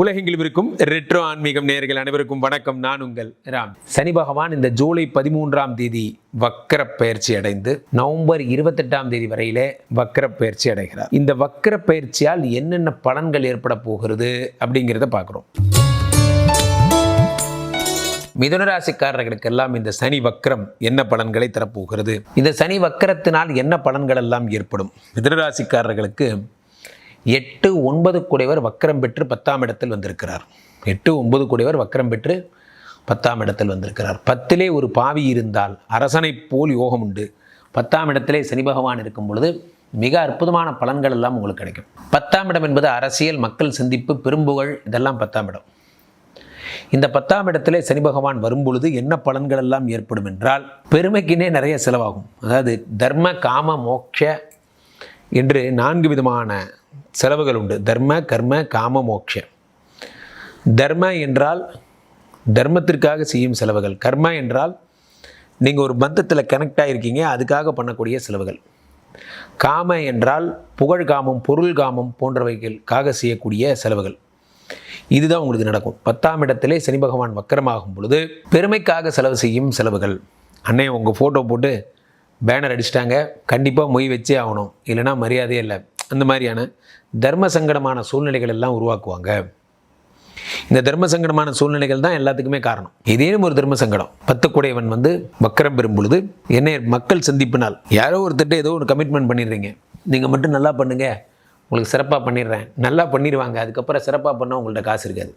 உலகெங்கிலும் இருக்கும் ரெட்ரோ ஆன்மீகம் நேர்கள் அனைவருக்கும் வணக்கம். நான் உங்கள் ராம். சனி பகவான் இந்த ஜூலை பதிமூன்றாம் தேதி வக்கர பயிற்சி அடைந்து நவம்பர் இருபத்தெட்டாம் தேதி வரையிலே வக்கர பயிற்சி அடைகிறார். இந்த வக்கர பயிற்சியால் என்னென்ன பலன்கள் ஏற்பட போகிறது அப்படிங்கிறத பார்க்குறோம். மிதுனராசிக்காரர்களுக்கெல்லாம் இந்த சனி வக்கரம் என்ன பலன்களை தரப்போகிறது? இந்த சனி வக்கரத்தினால் என்ன பலன்கள் எல்லாம் ஏற்படும்? மிதுனராசிக்காரர்களுக்கு எட்டு ஒன்பது குடைவர் வக்கரம் பெற்று பத்தாம் இடத்தில் வந்திருக்கிறார். எட்டு ஒன்பது குடைவர் வக்கரம் பெற்று பத்தாம் இடத்தில் வந்திருக்கிறார். பத்திலே ஒரு பாவி இருந்தால் அரசனைப் போல் யோகம் உண்டு. பத்தாம் இடத்திலே சனி பகவான் இருக்கும் பொழுது மிக அற்புதமான பலன்கள் எல்லாம் உங்களுக்கு கிடைக்கும். பத்தாம் இடம் என்பது அரசியல் மக்கள் சந்திப்பு பெரும்புகழ் இதெல்லாம் பத்தாம் இடம். இந்த பத்தாம் இடத்திலே சனி பகவான் வரும்பொழுது என்ன பலன்கள் எல்லாம் ஏற்படும் என்றால் பெருமைக்குன்னே நிறைய செலவாகும். அதாவது தர்ம காம மோட்ச என்று நான்கு விதமான செலவுகள் உண்டு. தர்ம கர்ம காம மோக்ஷ. தர்ம என்றால் தர்மத்திற்காக செய்யும் செலவுகள். கர்ம என்றால் நீங்கள் ஒரு பந்தத்தில் கனெக்ட் ஆகிருக்கீங்க அதுக்காக பண்ணக்கூடிய செலவுகள். காம என்றால் புகழ் காமம் பொருள் காமம் போன்றவைகளுக்காக செய்யக்கூடிய செலவுகள். இதுதான் உங்களுக்கு நடக்கும். பத்தாம் இடத்திலே சனி பகவான் வக்கரமாகும் பொழுது பெருமைக்காக செலவு செய்யும் செலவுகள். அண்ணே உங்கள் ஃபோட்டோ போட்டு பேனர் அடிச்சிட்டாங்க. கண்டிப்பாக மொய் வச்சே ஆகணும். இல்லைன்னா மரியாதையே இல்லை. அந்த மாதிரியான தர்ம சங்கடமான சூழ்நிலைகள் எல்லாம் உருவாக்குவாங்க. இந்த தர்ம சங்கடமான சூழ்நிலைகள் தான் எல்லாத்துக்குமே காரணம். இதேனும் ஒரு தர்ம சங்கடம் பத்துக்குடையவன் வந்து வக்கரம் பெறும் பொழுது என்னை மக்கள் சந்திப்பினால் யாரோ ஒருத்தட்ட ஏதோ ஒரு கமிட்மெண்ட் பண்ணிடுறீங்க. நீங்கள் மட்டும் நல்லா பண்ணுங்க. உங்களுக்கு சிறப்பாக பண்ணிடுறேன். நல்லா பண்ணிடுவாங்க. அதுக்கப்புறம் சிறப்பாக பண்ணால் உங்கள்கிட்ட காசு இருக்காது.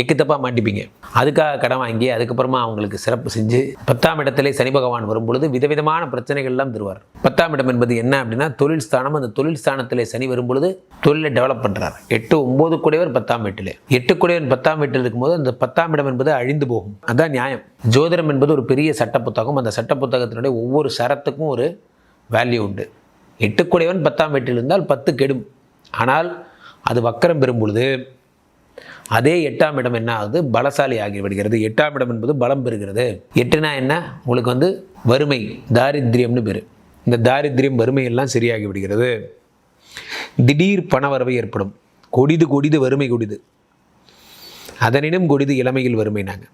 எக்குத்தப்பாக மாட்டிப்பீங்க. அதுக்காக கடன் வாங்கி அதுக்கப்புறமா அவங்களுக்கு சிறப்பு செஞ்சு பத்தாம் இடத்திலே சனி பகவான் வரும்பொழுது விதவிதமான பிரச்சனைகள்லாம் தருவார். பத்தாம் இடம் என்பது என்ன அப்படின்னா தொழில் ஸ்தானம் அந்த தொழில் ஸ்தானத்திலே சனி வரும்பொழுது தொழிலை டெவலப் பண்ணுறார் எட்டு ஒம்பது கூடையவர் பத்தாம் வீட்டில். எட்டு கூடையவர் பத்தாம் வீட்டில் இருக்கும்போது அந்த பத்தாம் இடம் என்பது அழிந்து போகும். அதான் நியாயம். ஜோதிடம் என்பது ஒரு பெரிய சட்ட புத்தகம். அந்த சட்ட புத்தகத்தினுடைய ஒவ்வொரு சரத்துக்கும் ஒரு வேல்யூ உண்டு. எட்டு கூடையவன் பத்தாம் வீட்டில் இருந்தால் பத்து கெடும். ஆனால் அது வக்கரம் பெறும் பொழுது அதே எட்டாம் இடம் என்ன ஆகுது? பலசாலி ஆகிவிடுகிறது எட்டாம் இடம் என்பது பலம் பெறுகிறது. எட்டுனா என்ன? உங்களுக்கு வந்து வறுமை தாரித்ரியம்னு பேர். இந்த தாரித்ரியம் வறுமையெல்லாம் சரியாகி விடுகிறது. திடீர் பணவரவு ஏற்படும். கொடிது கொடிது வறுமை கொடிது. அதனினும் கொடிது இளமையில் வறுமை நாங்கள்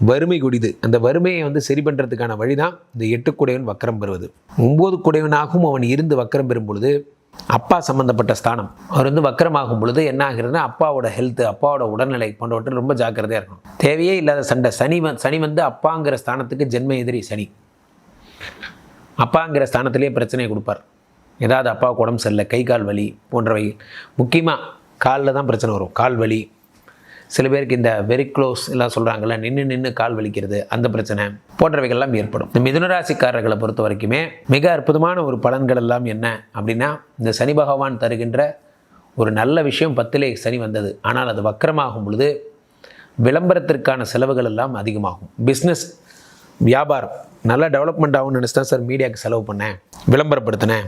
வறுமை கொடிது. அந்த வறுமையை வந்து சரி பண்ணுறதுக்கான வழி தான் இந்த எட்டு குடையவன் வக்கரம் பெறுவது. ஒம்பது குடையவனாகவும் அவன் இருந்து வக்கரம் பெறும் பொழுது அப்பா சம்மந்தப்பட்ட ஸ்தானம். அவர் வந்து வக்கரமாகும் பொழுது என்ன ஆகிறதுனா அப்பாவோட ஹெல்த்து அப்பாவோட உடல்நிலை போன்றவற்றில் ரொம்ப ஜாக்கிரதையாக இருக்கணும். தேவையே இல்லாத சண்டை. சனி வ- சனி வந்து அப்பாங்கிற ஸ்தானத்துக்கு ஜென்ம எதிரி சனி. அப்பாங்கிற ஸ்தானத்திலே பிரச்சனையை கொடுப்பார். ஏதாவது அப்பாவுக்கு உடம்பு சரியில்லை கை கால் வலி போன்றவை. முக்கியமாக காலில் தான் பிரச்சனை வரும். கால் வலி சில பேருக்கு இந்த வெரி க்ளோஸ் எல்லாம் சொல்கிறாங்கல்ல நின்று நின்று கால் வலிக்கிறது அந்த பிரச்சனை போன்றவைகள்லாம் ஏற்படும். இந்த மிதுனராசிக்காரர்களை பொறுத்த வரைக்குமே மிக அற்புதமான ஒரு பலன்கள் எல்லாம் என்ன அப்படின்னா இந்த சனி பகவான் தருகின்ற ஒரு நல்ல விஷயம் பத்திலே சனி வந்தது. ஆனால் அது வக்கரமாகும் பொழுது விளம்பரத்திற்கான செலவுகள் எல்லாம் அதிகமாகும். பிஸ்னஸ் வியாபாரம் நல்லா டெவலப்மெண்ட் ஆகும்னு நினச்சி தான் சார் மீடியாவுக்கு செலவு பண்ணேன். விளம்பரப்படுத்தினேன்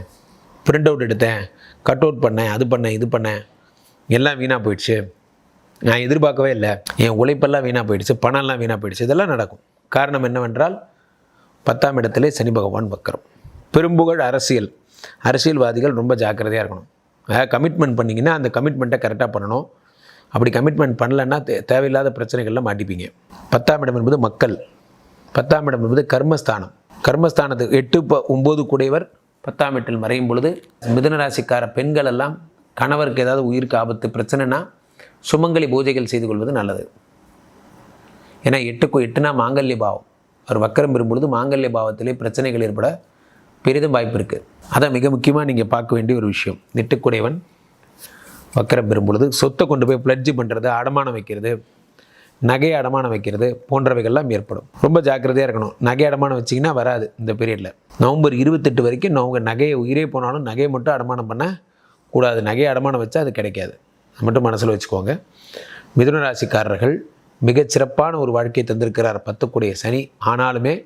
பிரிண்ட் அவுட் எடுத்தேன் கட் அவுட் பண்ணேன் அது பண்ணேன் இது பண்ணேன் எல்லாம் வீணாக போயிடுச்சு. நான் எதிர்பார்க்கவே இல்லை. என் உழைப்பெல்லாம் வீணாக போயிடுச்சு பணம்லாம் வீணாக போயிடுச்சு இதெல்லாம் நடக்கும். காரணம் என்னவென்றால் பத்தாம் இடத்திலே சனி பகவான் வக்கரம். பெரும்புகழ் அரசியல். அரசியல்வாதிகள் ரொம்ப ஜாக்கிரதையாக இருக்கணும். கமிட்மெண்ட் பண்ணிங்கன்னா அந்த கமிட்மெண்ட்டை கரெக்டாக பண்ணணும். அப்படி கமிட்மெண்ட் பண்ணலன்னா தே தேவையில்லாத பிரச்சனைகள்லாம் மாட்டிப்பீங்க. பத்தாம் இடம் என்பது மக்கள். பத்தாம் இடம் என்பது கர்மஸ்தானம். கர்மஸ்தானத்துக்கு எட்டு ப ஒம்பது குடைவர் பத்தாம் இடத்தில் மறையும் பொழுது மிதனராசிக்கார பெண்கள் எல்லாம் கணவருக்கு ஏதாவது உயிருக்கு ஆபத்து பிரச்சனைனா சுமங்கலி பூஜைகள் செய்து கொள்வது நல்லது. ஏன்னா எட்டுக்கு எட்டுனா மாங்கல்ய பாவம். அவர் வக்கரம் பெறும்பொழுது மாங்கல்ய பாவத்திலே பிரச்சனைகள் ஏற்பட பெரிதும் வாய்ப்பு இருக்குது அதான் மிக முக்கியமாக நீங்கள் பார்க்க வேண்டிய ஒரு விஷயம். எட்டுக்குடையவன் வக்கரம் பெறும்பொழுது சொத்தை கொண்டு போய் பிளட்ஜி பண்ணுறது அடமானம் வைக்கிறது நகையை அடமானம் வைக்கிறது போன்றவைகள்லாம் ஏற்படும். ரொம்ப ஜாக்கிரதையாக இருக்கணும். நகை அடமானம் வச்சிங்கன்னா வராது இந்த பீரியடில் நவம்பர் இருபத்தெட்டு வரைக்கும் அவங்க நகையை உயிரே போனாலும் நகையை மட்டும் அடமானம் பண்ண கூடாது. நகையை அடமானம் வச்சா அது கிடைக்காது. மட்டும் மனசில் வச்சுக்கோங்க. மிதுன ராசிக்காரர்கள் மிகச் சிறப்பான ஒரு வாழ்க்கையை தந்திருக்கிறார். பத்துக்குடைய சனி. ஆனாலுமே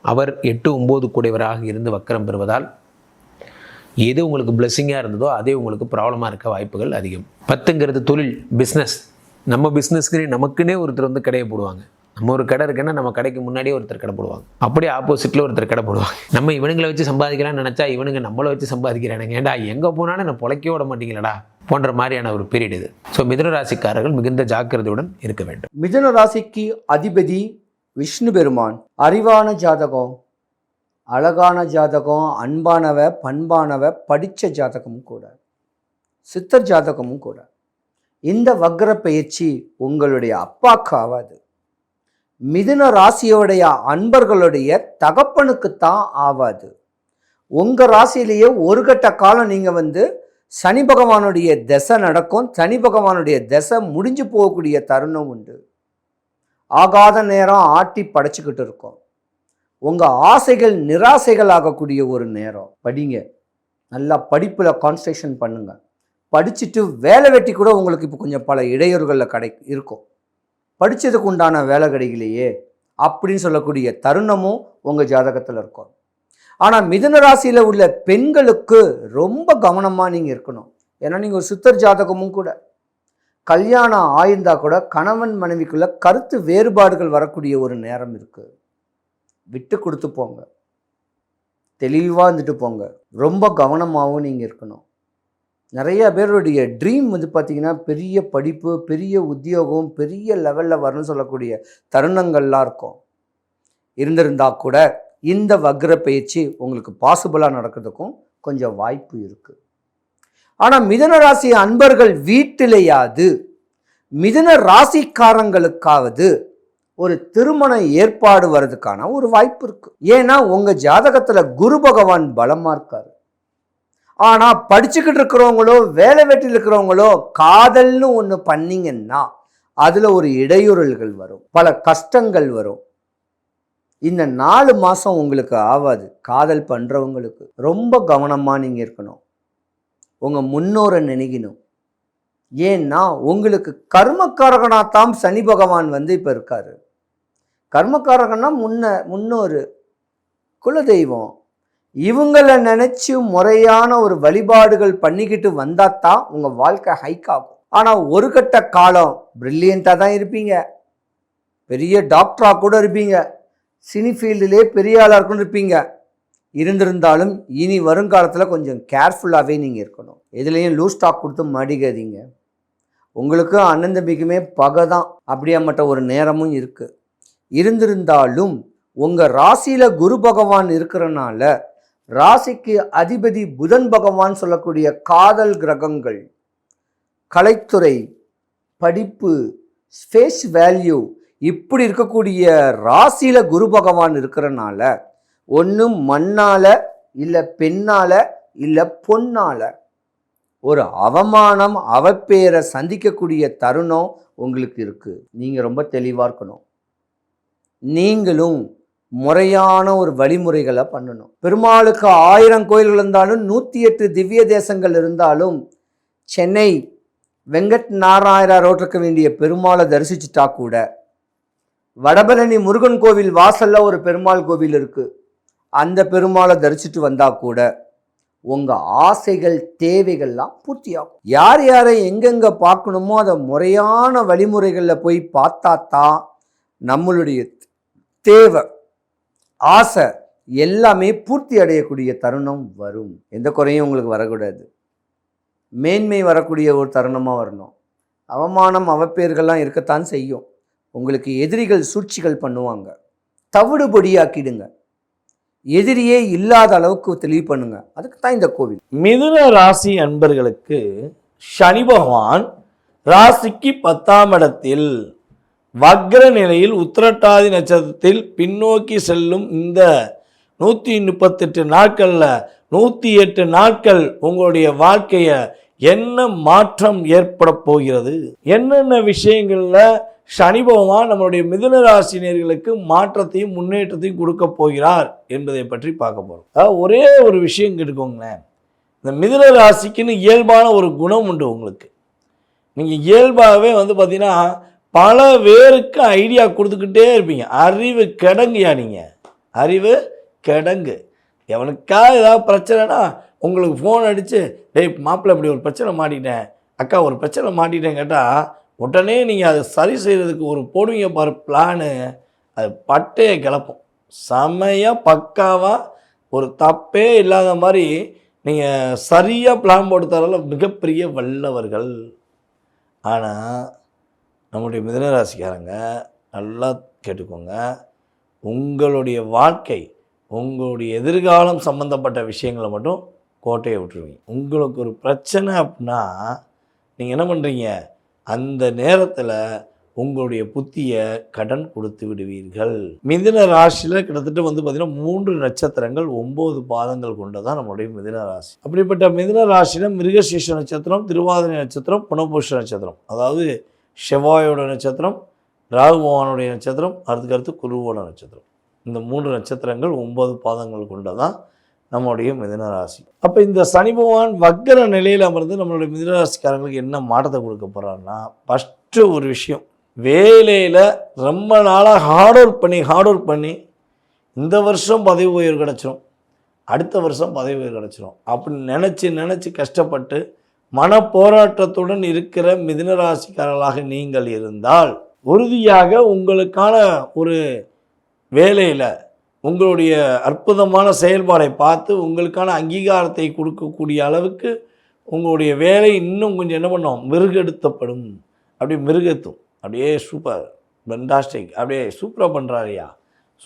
அவர் எட்டு ஒம்பது கூடியவராக இருந்து வக்கரம் பெறுவதால் எது உங்களுக்கு பிளெஸ்ஸிங்காக இருந்ததோ அதே உங்களுக்கு ப்ராப்ளமாக இருக்க வாய்ப்புகள் அதிகம். பத்துங்கிறது தொழில் பிஸ்னஸ் நம்ம பிஸ்னஸ்க்கு நமக்குன்னே ஒருத்தர் வந்து கடையை போடுவாங்க. நம்ம ஒரு கடை இருக்குன்னா நம்ம கடைக்கு முன்னாடியே ஒருத்தர் கடை போடுவாங்க. அப்படியே ஆப்போசிட்டில் ஒருத்தர் கடை போடுவாங்க. நம்ம இவனுங்களை வச்சு சம்பாதிக்கலாம்னு நினச்சா இவனுங்க நம்மளை வச்சு சம்பாதிக்கிறானுங்க. ஏன்டா எங்கே போனாலும் நான் பொழைக்க விட மாட்டீங்களடா. போன்ற மாதிரியான ஒரு பீரியட் இது. ஸோ மிதுன ராசிக்காரர்கள் மிகுந்த ஜாக்கிரதையுடன் இருக்க வேண்டும். மிதுன ராசிக்கு அதிபதி விஷ்ணு பெருமான். அறிவான ஜாதகம் அழகான ஜாதகம் அன்பானவ பண்பானவ படித்த ஜாதகமும் கூட சித்தர் ஜாதகமும் கூட. இந்த வக்ர பயிற்சி உங்களுடைய அப்பாக்கு ஆகாது மிதுன ராசியோடைய அன்பர்களுடைய தகப்பனுக்குத்தான் ஆவாது. உங்கள் ராசியிலேயே ஒரு கட்ட காலம் நீங்கள் வந்து சனி பகவானுடைய திசை நடக்கும். சனி பகவானுடைய திசை முடிஞ்சு போகக்கூடிய தருணம் உண்டு. ஆகாத நேரம் ஆட்டி படைச்சிக்கிட்டு இருக்கோம். உங்கள் ஆசைகள் நிராசைகள் ஆகக்கூடிய ஒரு நேரம். படிங்க. நல்லா படிப்பில் கான்சன்ட்ரேஷன் பண்ணுங்கள் படிச்சுட்டு வேலை வெட்டி கூட உங்களுக்கு இப்போ கொஞ்சம் பல இடையூறுகளில் கடை இருக்கும். படித்ததுக்கு உண்டான வேலை கிடைக்கலையே அப்படின்னு சொல்லக்கூடிய தருணமும் உங்கள் ஜாதகத்தில் இருக்கும். ஆனால் மிதுன ராசியில் உள்ள பெண்களுக்கு ரொம்ப கவனமாக நீங்கள் இருக்கணும். ஏன்னா நீங்கள் ஒரு சித்தர் ஜாதகமும் கூட. கல்யாணம் ஆயிருந்தா கூட கணவன் மனைவிக்குள்ள கருத்து வேறுபாடுகள் வரக்கூடிய ஒரு நேரம் இருக்குது விட்டு கொடுத்து போங்க. தெளிவாக இருந்துட்டு போங்க. ரொம்ப கவனமாகவும் நீங்கள் இருக்கணும். நிறைய பேருடைய ட்ரீம் வந்து பார்த்திங்கன்னா பெரிய படிப்பு பெரிய உத்தியோகம் பெரிய லெவலில் வரணும்னு சொல்லக்கூடிய தருணங்கள்லாம் இருக்கும். இருந்திருந்தா கூட இந்த வக்ர பயிற்சி உங்களுக்கு பாசிபிளாக நடக்கிறதுக்கும் கொஞ்சம் வாய்ப்பு இருக்குது ஆனால் மிதன ராசி அன்பர்கள் வீட்டிலேயாவது மிதன ராசிக்காரங்களுக்காவது ஒரு திருமண ஏற்பாடு வர்றதுக்கான ஒரு வாய்ப்பு இருக்குது ஏன்னா உங்கள் ஜாதகத்தில் குரு பகவான் பலமாக இருக்கார். ஆனால் படிச்சுக்கிட்டு இருக்கிறவங்களோ வேலை வெட்டில் இருக்கிறவங்களோ காதல்னு ஒன்று பண்ணீங்கன்னா அதில் ஒரு இடையூறல்கள் வரும். பல கஷ்டங்கள் வரும். இந்த நாலு மாதம் உங்களுக்கு ஆகாது காதல் பண்ணுறவங்களுக்கு ரொம்ப கவனமாக நீங்கள் இருக்கணும். உங்கள் முன்னோரை நினைக்கணும் ஏன்னா உங்களுக்கு கர்மக்காரகனாக தான் சனி பகவான் வந்து இப்போ இருக்கார். கர்மக்காரகன்னா முன்ன முன்னோரு. குலதெய்வம். இவங்களை நினச்சி முறையான ஒரு வழிபாடுகள் பண்ணிக்கிட்டு வந்தால் தான் உங்கள் வாழ்க்கை ஹைக் ஆகும். ஆனால் ஒரு கட்ட காலம் ப்ரில்லியண்ட்டாக தான் இருப்பீங்க. பெரிய டாக்டராக கூட இருப்பீங்க. சினி ஃபீல்டிலே பெரிய ஆளாக இருக்குன்னு இருப்பீங்க. இருந்திருந்தாலும் இனி வருங்காலத்தில் கொஞ்சம் கேர்ஃபுல்லாகவே நீங்கள் இருக்கணும். எதுலேயும் லூஸ் ஸ்டாக் கொடுத்து மடிக்காதீங்க உங்களுக்கும் அண்ணன் தம்பிக்குமே பகை தான். அப்படியாமட்ட ஒரு நேரமும் இருக்குது இருந்திருந்தாலும் உங்கள் ராசியில் குரு பகவான் இருக்கிறனால ராசிக்கு அதிபதி புதன் பகவான் சொல்லக்கூடிய காதல் கிரகங்கள் கலைத்துறை படிப்பு ஸ்பேஸ் வேல்யூ இப்படி இருக்கக்கூடிய ராசியில் குரு பகவான் இருக்கிறனால ஒன்று மண்ணால் இல்லை பெண்ணால் இல்லை பொண்ணால் ஒரு அவமானம் அவப்பேரை சந்திக்கக்கூடிய தருணம் உங்களுக்கு இருக்குது நீங்கள் ரொம்ப தெளிவாக இருக்கணும். நீங்களும் முறையான ஒரு வழிமுறைகளை பண்ணணும். பெருமாளுக்கு ஆயிரம் கோயில்கள் இருந்தாலும் நூற்றி எட்டு திவ்ய தேசங்கள் இருந்தாலும் சென்னை வெங்கட் நாராயணா ரோட்டிருக்க வேண்டிய பெருமாளை தரிசிச்சுட்டா கூட வடபழனி முருகன் கோவில் வாசலில் ஒரு பெருமாள் கோவில் இருக்குது அந்த பெருமாளை தரிசிட்டு வந்தால் கூட உங்கள் ஆசைகள் தேவைகள்லாம் பூர்த்தியாகும். யார் யாரை எங்கெங்கே பார்க்கணுமோ அதை முறையான வழிமுறைகளில் போய் பார்த்தா தான் நம்மளுடைய தேவை. ஆசை எல்லாமே பூர்த்தி அடையக்கூடிய தருணம் வரும். எந்த குறையும் உங்களுக்கு வரக்கூடாது. மேன்மை வரக்கூடிய ஒரு தருணமாக வரணும். அவமானம் அவப்பேர்கள்லாம் இருக்கத்தான் செய்யும். உங்களுக்கு எதிரிகள் சூழ்ச்சிகள் பண்ணுவாங்க. தவிடுபடியாக்கிடுங்க. எதிரியே இல்லாத அளவுக்கு தெளிவு பண்ணுங்க. அதுக்கு தான் இந்த கோவில். மிதுன ராசி அன்பர்களுக்கு சனி பகவான் ராசிக்கு பத்தாம் இடத்தில் வக்ர நிலையில் உத்திரட்டாதி நட்சத்திரத்தில் பின்னோக்கி செல்லும் இந்த நூற்றி முப்பத்தெட்டு நாட்களில் நூற்றி எட்டு நாட்கள் உங்களுடைய வாழ்க்கையை என்ன மாற்றம் ஏற்பட போகிறது? என்னென்ன விஷயங்களில் சனி பகவான் நம்மளுடைய மிதுன ராசினியர்களுக்கு மாற்றத்தையும் முன்னேற்றத்தையும் கொடுக்க போகிறார் என்பதை பற்றி பார்க்க போகிறோம் அதாவது ஒரே ஒரு விஷயம் கேட்டுக்கோங்களேன். இந்த மிதுன ராசிக்குன்னு இயல்பான ஒரு குணம் உண்டு உங்களுக்கு. நீங்கள் இயல்பாகவே வந்து பார்த்தீங்கன்னா பல பேருக்கு ஐடியா கொடுத்துக்கிட்டே இருப்பீங்க. அறிவு கிடங்குயா நீங்கள் அறிவு கிடங்கு. எவனுக்கா ஏதாவது பிரச்சனைனா உங்களுக்கு ஃபோன் அடித்து டேய் மாப்பிள்ளை இப்படி ஒரு பிரச்சனை மாட்டிட்டேன் அக்கா ஒரு பிரச்சனை மாட்டிட்டேன் கேட்டால் உடனே நீங்கள் அதை சரி செய்கிறதுக்கு ஒரு போடுவீங்க பாரு பிளானு அது பட்டையை கிளப்பும். செமையாக பக்காவாக ஒரு தப்பே இல்லாத மாதிரி நீங்கள் சரியாக பிளான் போட்டு தரல மிகப்பெரிய வல்லவர்கள். ஆனால் நம்முடைய மிதனராசிக்காரங்க நல்லா கேட்டுக்கோங்க. உங்களுடைய வாழ்க்கை உங்களுடைய எதிர்காலம் சம்மந்தப்பட்ட விஷயங்களை மட்டும் கோட்டையை விட்டுருவீங்க. உங்களுக்கு ஒரு பிரச்சனை அப்படின்னா நீங்கள் என்ன பண்ணுறீங்க அந்த நேரத்தில் உங்களுடைய புத்தியை கடன் கொடுத்து விடுவீர்கள். மிதின ராசியில் கிட்டத்தட்ட வந்து பார்த்திங்கன்னா மூன்று நட்சத்திரங்கள் ஒம்பது பாதங்கள் கொண்டதான் நம்மளுடைய மிதின ராசி. அப்படிப்பட்ட மிதுன ராசியில் மிருகசீஷ நட்சத்திரம் திருவாதிரை நட்சத்திரம் புனபூஷ நட்சத்திரம். அதாவது செவ்வாயோட நட்சத்திரம் ராகு பகவானுடைய நட்சத்திரம் அடுத்துக்கு குருவோட நட்சத்திரம். இந்த மூன்று நட்சத்திரங்கள் ஒம்பது பாதங்கள் கொண்டதான் நம்முடைய மிதனராசி அப்போ இந்த சனி பகவான் வக்கர நிலையில் அமர்ந்து நம்மளுடைய மிதனராசிக்காரங்களுக்கு என்ன மாற்றத்தை கொடுக்க போகிறாருன்னா ஃபஸ்ட்டு ஒரு விஷயம் வேலையில் ரொம்ப நாளாக ஹார்ட் ஒர்க் பண்ணி ஹார்ட் ஒர்க் பண்ணி இந்த வருஷம் பதவி உயர்வு கிடச்சிரும் அடுத்த வருஷம் பதவி உயர்வு கிடச்சிரும். அப்படின்னு நினச்சி நினச்சி கஷ்டப்பட்டு மன போராட்டத்துடன் இருக்கிற மிதனராசிக்காரர்களாக நீங்கள் இருந்தால் உறுதியாக உங்களுக்கான ஒரு வேலையில் உங்களுடைய அற்புதமான செயல்பாடை பார்த்து உங்களுக்கான அங்கீகாரத்தை கொடுக்கக்கூடிய அளவுக்கு உங்களுடைய வேலை இன்னும் கொஞ்சம் என்ன பண்ணோம்? மிருகெடுத்தப்படும். அப்படியே மிருகத்தும் அப்படியே சூப்பர் பெண்டாஸ்டிக் அப்படியே சூப்பராக பண்ணுறாரியா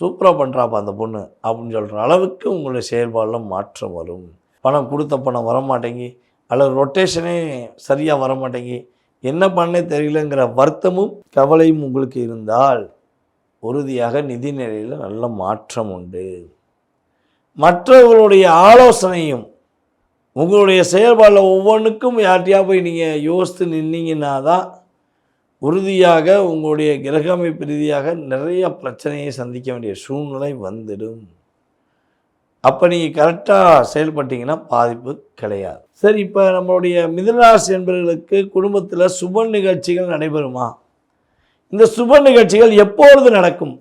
சூப்பராக பண்ணுறாப்பா அந்த பொண்ணு அப்படின்னு சொல்கிற அளவுக்கு உங்களுடைய செயல்பாடில் மாற்றம் வரும். பணம் கொடுத்த பணம் வரமாட்டேங்கி அல்லது ரொட்டேஷனே சரியாக வரமாட்டேங்கி என்ன பண்ணே தெரியலங்கிற வருத்தமும் கவலையும் உங்களுக்கு இருந்தால் உறுதியாக நிதி நிலையில் நல்ல மாற்றம் உண்டு. மற்றவர்களுடைய ஆலோசனையும் உங்களுடைய செயல்பாடில் ஒவ்வொன்றுக்கும் யார்கிட்டயா போய் நீங்கள் யோசித்து நின்னீங்கன்னா தான் உறுதியாக உங்களுடைய கிரக அமைப்பு ரீதியாக நிறைய பிரச்சனையை சந்திக்க வேண்டிய சூழ்நிலை வந்துடும். அப்போ நீங்கள் கரெக்டாக செயல்பட்டீங்கன்னா பாதிப்பு கிடையாது. சரி இப்போ நம்மளுடைய மிதனராசி என்பவர்களுக்கு குடும்பத்தில் சுப நிகழ்ச்சிகள் நடைபெறுமா? இந்த சுப நிகழ்ச்சிகள் எப்பொழுது நடக்கும்?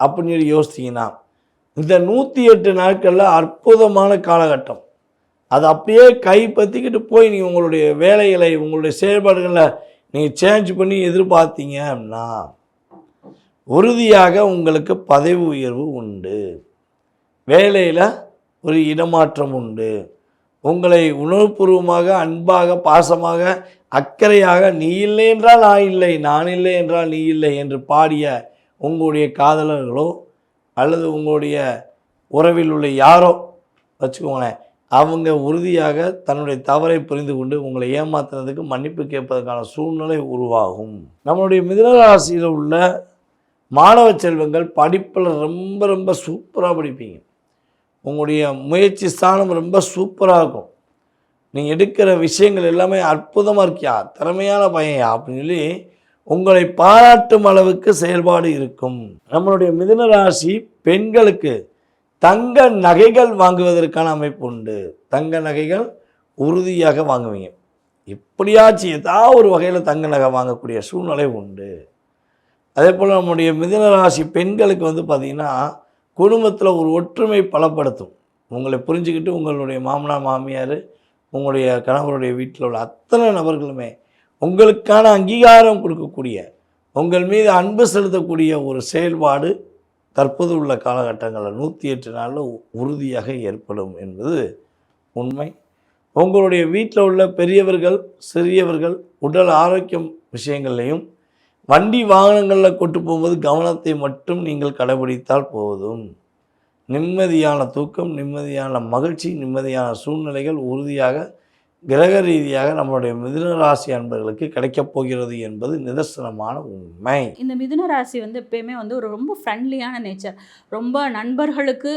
அப்படின்னு சொல்லி யோசித்தீங்கன்னா இந்த நூற்றி எட்டு நாட்களில் அற்புதமான காலகட்டம். அது அப்படியே கைப்பற்றிக்கிட்டு போய் நீங்கள் உங்களுடைய வேலைகளை உங்களுடைய செயல்பாடுகளை நீங்கள் சேஞ்ச் பண்ணி எதிர்பார்த்தீங்க அப்படின்னா உறுதியாக உங்களுக்கு பதவி உயர்வு உண்டு. வேலையில் ஒரு இடமாற்றம் உண்டு. உங்களை உணர்வுபூர்வமாக அன்பாக பாசமாக அக்கறையாக நீ இல்லை என்றால் நான் இல்லை நான் இல்லை என்றால் நீ இல்லை என்று பாடிய உங்களுடைய காதலர்களோ அல்லது உங்களுடைய உறவில் உள்ள யாரோ வச்சுக்கோங்களேன் அவங்க உறுதியாக தன்னுடைய தவறை புரிந்து கொண்டு உங்களை ஏமாத்துறதுக்கு மன்னிப்பு கேட்பதற்கான சூழ்நிலை உருவாகும். நம்மளுடைய மிதனராசியில் உள்ள மாணவ செல்வங்கள் படிப்பில் ரொம்ப ரொம்ப சூப்பராக படிப்பீங்க. உங்களுடைய முயற்சி ஸ்தானம் ரொம்ப சூப்பராக இருக்கும். நீங்கள் எடுக்கிற விஷயங்கள் எல்லாமே அற்புதமாக இருக்கியா? திறமையான பையன்யா? அப்படின்னு சொல்லி உங்களை பாராட்டும் அளவுக்கு செயல்பாடு இருக்கும். நம்மளுடைய மிதுன ராசி பெண்களுக்கு தங்க நகைகள் வாங்குவதற்கான அமைப்பு உண்டு. தங்க நகைகள் உறுதியாக வாங்குவீங்க. எப்படியாச்சும் ஏதாவது ஒரு வகையில் தங்க நகை வாங்கக்கூடிய சூழ்நிலை உண்டு. அதே போல் நம்முடைய மிதுன ராசி பெண்களுக்கு வந்து பார்த்திங்கன்னா குடும்பத்தில் ஒரு ஒற்றுமை பலப்படுத்தும். உங்களை புரிஞ்சுக்கிட்டு உங்களுடைய மாமனார் மாமியார் உங்களுடைய கணவருடைய வீட்டில் உள்ள அத்தனை நபர்களுமே உங்களுக்கான அங்கீகாரம் கொடுக்கக்கூடிய உங்கள் மீது அன்பு செலுத்தக்கூடிய ஒரு செயல்பாடு தற்போது உள்ள காலகட்டங்களில் நூற்றி எட்டு நாளில் உறுதியாக ஏற்படும் என்பது உண்மை. உங்களுடைய வீட்டில் உள்ள பெரியவர்கள் சிறியவர்கள் உடல் ஆரோக்கியம் விஷயங்கள்லையும் வண்டி வாகனங்களில் கொண்டு போகும்போது கவனத்தை மட்டும் நீங்கள் கடைபிடித்தால் போதும். நிம்மதியான தூக்கம் நிம்மதியான மகிழ்ச்சி நிம்மதியான சூழ்நிலைகள் உறுதியாக கிரக ரீதியாக நம்மளுடைய மிதுன ராசி அன்பர்களுக்கு கிடைக்கப் போகிறது என்பது நிதர்சனமான உண்மை. இந்த மிதுன ராசி வந்து எப்பயுமே வந்து ஒரு ரொம்ப ஃப்ரெண்ட்லியான நேச்சர் ரொம்ப நண்பர்களுக்கு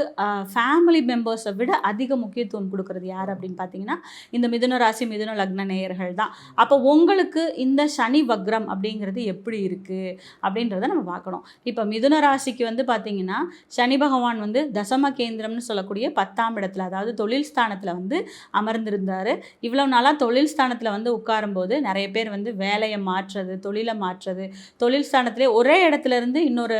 ஃபேமிலி மெம்பர்ஸை விட அதிக முக்கியத்துவம் கொடுக்கறது யார் அப்படின்னு பார்த்தீங்கன்னா இந்த மிதுன ராசி மிதுன லக்ன நேயர்கள் தான். அப்போ உங்களுக்கு இந்த சனி வக்ரம் அப்படிங்கிறது எப்படி இருக்குது அப்படின்றத நம்ம பார்க்கணும். இப்போ மிதுன ராசிக்கு வந்து பார்த்தீங்கன்னா சனி பகவான் வந்து தசம கேந்திரம்னு சொல்லக்கூடிய பத்தாம் இடத்துல அதாவது தொழில் ஸ்தானத்தில் வந்து அமர்ந்திருந்தார். இவ்வளோ நாளாக தொழில் ஸ்தானத்தில் வந்து உட்காரும்போது நிறைய பேர் வந்து வேலையை மாற்றுறது தொழிலை மாற்றுறது தொழில் ஸ்தானத்திலே ஒரே இடத்துல இருந்து இன்னொரு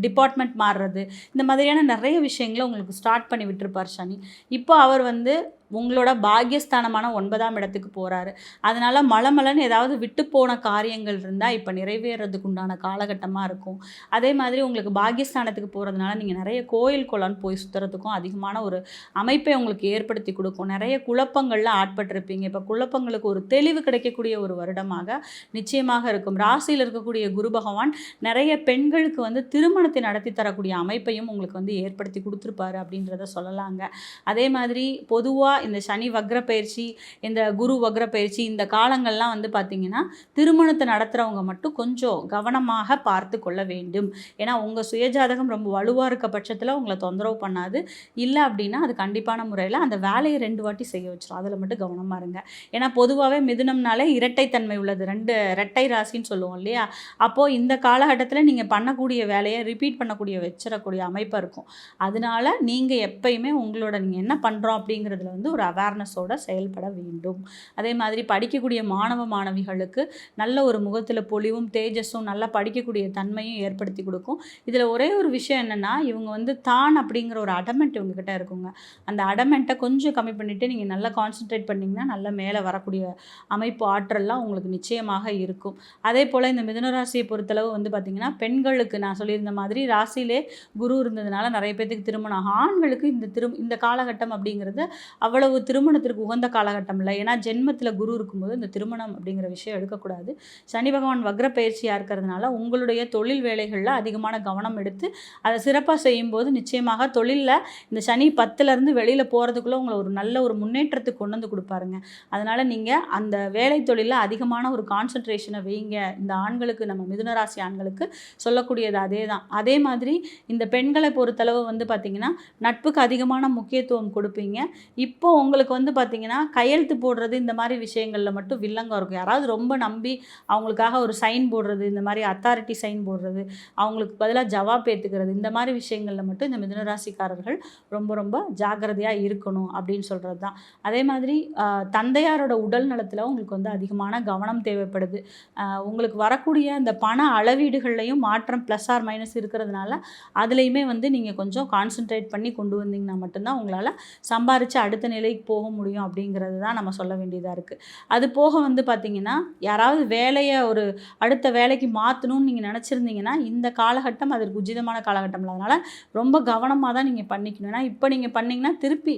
டிபார்ட்மெண்ட் மாறுறது இந்த மாதிரியான நிறைய விஷயங்களை உங்களுக்கு ஸ்டார்ட் பண்ணி விட்டுருப்பார் சனி. இப்போ அவர் வந்து உங்களோட பாக்கியஸ்தானமான ஒன்பதாம் இடத்துக்கு போகிறாரு அதனால் மலமலன்னு ஏதாவது விட்டு போன காரியங்கள் இருந்தால் இப்போ நிறைவேறதுக்கு உண்டான காலகட்டமாக இருக்கும். அதே மாதிரி உங்களுக்கு பாக்கியஸ்தானத்துக்கு போகிறதுனால நீங்கள் நிறைய கோயில் குளம் போய் சுற்றுறதுக்கும் அதிகமான ஒரு அமைப்பை உங்களுக்கு ஏற்படுத்தி கொடுக்கும். நிறைய குழப்பங்களில் ஆட்பட்டிருப்பீங்க. இப்போ குழப்பங்களுக்கு ஒரு தெளிவு கிடைக்கக்கூடிய ஒரு வருடமாக நிச்சயமாக இருக்கும். ராசியில் இருக்கக்கூடிய குரு பகவான் நிறைய பெண்களுக்கு வந்து திருமணத்தை நடத்தி தரக்கூடிய அமைப்பையும் உங்களுக்கு வந்து ஏற்படுத்தி கொடுத்துருப்பாரு அப்படின்றத சொல்லலாங்க. அதே மாதிரி பொதுவாக இந்த சனி வக்ர பயிற்சி இந்த குரு வக்ர பயிற்சி இந்த காலங்கள்லாம் வந்து பார்த்திங்கன்னா திருமணத்தை நடத்துகிறவங்க மட்டும் கொஞ்சம் கவனமாக பார்த்து கொள்ள வேண்டும். ஏன்னா உங்கள் சுயஜாதகம் ரொம்ப வலுவாக இருக்க பட்சத்தில் உங்களை தொந்தரவு பண்ணாது. இல்லை அப்படின்னா அது கண்டிப்பான முறையில் அந்த வேலையை ரெண்டு வாட்டி செய்ய வச்சிடும் அதில் மட்டும் கவனமாக இருங்க. ஏன்னா பொதுவாகவே மிதுனம்னாலே இரட்டைத்தன்மை உள்ளது. ரெண்டு ரெட்டை ராசின்னு சொல்லுவோம் இல்லையா? அப்போது இந்த காலகட்டத்தில் நீங்கள் பண்ணக்கூடிய வேலையை ரிப்பீட் பண்ணக்கூடிய வச்சிடக்கூடிய அமைப்பாக இருக்கும். அதனால நீங்கள் எப்பயுமே உங்களோட நீங்கள் என்ன பண்ணுறோம் அப்படிங்கிறதுல வந்து ஒரு அவேர்னஸோட செயல்பட வேண்டும். அதே மாதிரி படிக்கக்கூடிய மாணவ மாணவிகளுக்கு நல்ல ஒரு முகத்தில் பொலிவும் தேஜஸும் நல்லா படிக்கக்கூடிய தன்மையும் ஏற்படுத்தி கொடுக்கும். இதில் ஒரே ஒரு விஷயம் என்னென்னா இவங்க வந்து தான் அப்படிங்கிற ஒரு அடமெண்ட் இவங்ககிட்ட இருக்குங்க. அந்த அடமெண்ட்டை கொஞ்சம் கம்மி பண்ணிவிட்டு நீங்கள் நல்லா கான்சென்ட்ரேட் பண்ணிங்கன்னா நல்ல மேலே வரக்கூடிய அமைப்பு ஆற்றல்லாம் உங்களுக்கு நிச்சயமாக இருக்கும். அதே போல் இந்த மிதுன ராசியை பொறுத்தளவு வந்து பார்த்திங்கன்னா பெண்களுக்கு நான் சொல்லியிருந்த மாதிரி ராசியிலே குரு இருந்ததுனால நிறைய பேத்துக்கு திருமணம் ஆண்களுக்கு இந்த திரு இந்த காலகட்டம் அப்படிங்கிறது அவ்வளவு திருமணத்திற்கு உகந்த காலகட்டம் இல்லை. ஏன்னா ஜென்மத்தில் குரு இருக்கும்போது இந்த திருமணம் அப்படிங்கிற விஷயம் எடுக்கக்கூடாது. சனி பகவான் வக்ர பயிற்சியாக இருக்கிறதுனால உங்களுடைய தொழில் வேலைகளில் அதிகமான கவனம் எடுத்து அதை சிறப்பாக செய்யும்போது நிச்சயமாக தொழிலில் இந்த சனி பத்துலேருந்து வெளியில் போகிறதுக்குள்ளே உங்களை ஒரு நல்ல ஒரு முன்னேற்றத்துக்கு கொண்டு வந்து கொடுப்பாருங்க. அதனால் நீங்கள் அந்த வேலை தொழிலில் அதிகமான ஒரு கான்சன்ட்ரேஷனை வைங்க. இந்த ஆண்களுக்கு நம்ம மிதுனராசி ஆண்களுக்கு சொல்லக்கூடியது அதே தான் அதே மாதிரி இந்த பெண்களை பொறுத்தளவு வந்து பார்த்திங்கன்னா நட்புக்கு அதிகமான முக்கியத்துவம் கொடுப்பீங்க. இப் இப்போ உங்களுக்கு வந்து பார்த்திங்கன்னா கையெழுத்து போடுறது இந்த மாதிரி விஷயங்களில் மட்டும் வில்லங்கம் இருக்கும். யாராவது ரொம்ப நம்பி அவங்களுக்காக ஒரு சைன் போடுறது இந்த மாதிரி அத்தாரிட்டி சைன் போடுறது அவங்களுக்கு பதிலாக ஜவாப் ஏற்றுக்கிறது இந்த மாதிரி விஷயங்களில் மட்டும் இந்த மிதுனராசிக்காரர்கள் ரொம்ப ரொம்ப ஜாக்கிரதையாக இருக்கணும் அப்படின்னு சொல்கிறது தான் அதே மாதிரி தந்தையாரோட உடல் நலத்தில் உங்களுக்கு வந்து அதிகமான கவனம் தேவைப்படுது. உங்களுக்கு வரக்கூடிய இந்த பண அளவீடுகள்லையும் மாற்றம் ப்ளஸ் ஆர் மைனஸ் இருக்கிறதுனால அதுலேயுமே வந்து நீங்கள் கொஞ்சம் கான்சென்ட்ரேட் பண்ணி கொண்டு வந்தீங்கன்னா மட்டும்தான் உங்களால் சம்பாரித்து அடுத்த நிலைக்கு போக முடியும் அப்படிங்கிறது தான் நம்ம சொல்ல வேண்டியதாக இருக்குது அது போக வந்து பார்த்திங்கன்னா யாராவது வேலையை ஒரு அடுத்த வேலைக்கு மாற்றணும்னு நீங்கள் நினச்சிருந்தீங்கன்னா இந்த காலகட்டம் அதற்கு உச்சிதமான காலகட்டம் இல்லை. அதனால் ரொம்ப கவனமாக தான் நீங்கள் பண்ணிக்கணும். ஏன்னா இப்போ நீங்கள் பண்ணிங்கன்னா திருப்பி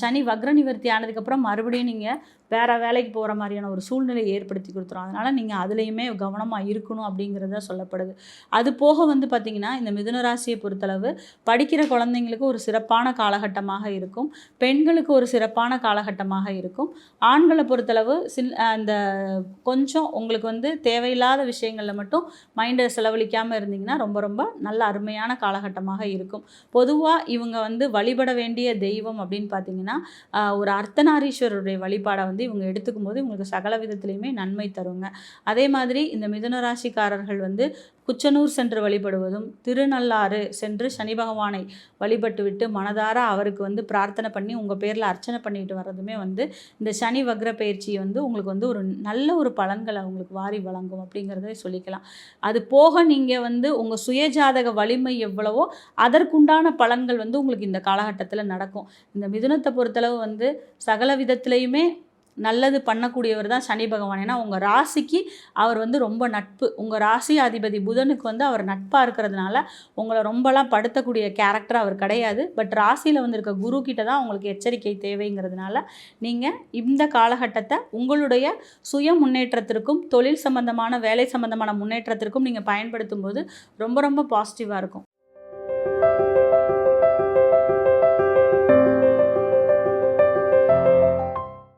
சனி வக்ர நிவர்த்தி ஆனதுக்கப்புறம் மறுபடியும் நீங்கள் வேறு வேலைக்கு போகிற மாதிரியான ஒரு சூழ்நிலையை ஏற்படுத்தி கொடுத்துரும். அதனால் நீங்கள் அதுலேயுமே கவனமாக இருக்கணும் அப்படிங்கிறத சொல்லப்படுது. அது போக வந்து பார்த்திங்கன்னா இந்த மிதுன ராசியை பொறுத்தளவு படிக்கிற குழந்தைங்களுக்கு ஒரு சிறப்பான காலகட்டமாக இருக்கும். பெண்களுக்கு ஒரு சிறப்பான காலகட்டமாக இருக்கும். ஆண்களை பொறுத்தளவு சில் அந்த கொஞ்சம் உங்களுக்கு வந்து தேவையில்லாத விஷயங்களில் மட்டும் மைண்டை செலவழிக்காமல் இருந்தீங்கன்னா ரொம்ப ரொம்ப நல்ல அருமையான காலகட்டமாக இருக்கும். பொதுவாக இவங்க வந்து வழிபட வேண்டிய தெய்வம் அப்படின்னு பார்த்தீங்கன்னா ஒரு அர்த்தநாரீஸ்வரருடைய வழிபாடை வந்து இவங்க எடுத்துக்கும் போது இவங்களுக்கு சகல விதத்துலேயுமே நன்மை தருங்க. அதே மாதிரி இந்த மிதுன ராசிக்காரர்கள் வந்து குச்சனூர் சென்று வழிபடுவதும் திருநள்ளாறு சென்று சனி பகவானை வழிபட்டு விட்டு மனதார அவருக்கு வந்து பிரார்த்தனை பண்ணி உங்கள் பேரில் அர்ச்சனை பண்ணிட்டு வர்றதுமே வந்து இந்த சனி வக்ர பயிற்சி வந்து உங்களுக்கு வந்து ஒரு நல்ல ஒரு பலன்களை உங்களுக்கு வாரி வழங்கும் அப்படிங்கிறத சொல்லிக்கலாம். அது போக நீங்கள் வந்து உங்கள் சுயஜாதக வலிமை எவ்வளவோ அதற்குண்டான பலன்கள் வந்து உங்களுக்கு இந்த காலகட்டத்தில் நடக்கும். இந்த மிதுனத்தை பொறுத்தளவு வந்து சகல விதத்துலேயுமே நல்லது பண்ணக்கூடியவர் தான் சனி பகவான். ஏன்னா உங்கள் ராசிக்கு அவர் வந்து ரொம்ப நட்பு. உங்கள் ராசி அதிபதி புதனுக்கு வந்து அவர் நட்பாக இருக்கிறதுனால உங்களை ரொம்பலாம் படுத்தக்கூடிய கேரக்டர் அவர் கிடையாது. பட் ராசியில் வந்திருக்க குரு கிட்ட தான் உங்களுக்கு எச்சரிக்கை தேவைங்கிறதுனால நீங்கள் இந்த காலகட்டத்தை உங்களுடைய சுய முன்னேற்றத்திற்கும் தொழில் சம்பந்தமான வேலை சம்பந்தமான முன்னேற்றத்திற்கும் நீங்கள் பயன்படுத்தும் போது ரொம்ப ரொம்ப பாசிட்டிவாக இருக்கும்.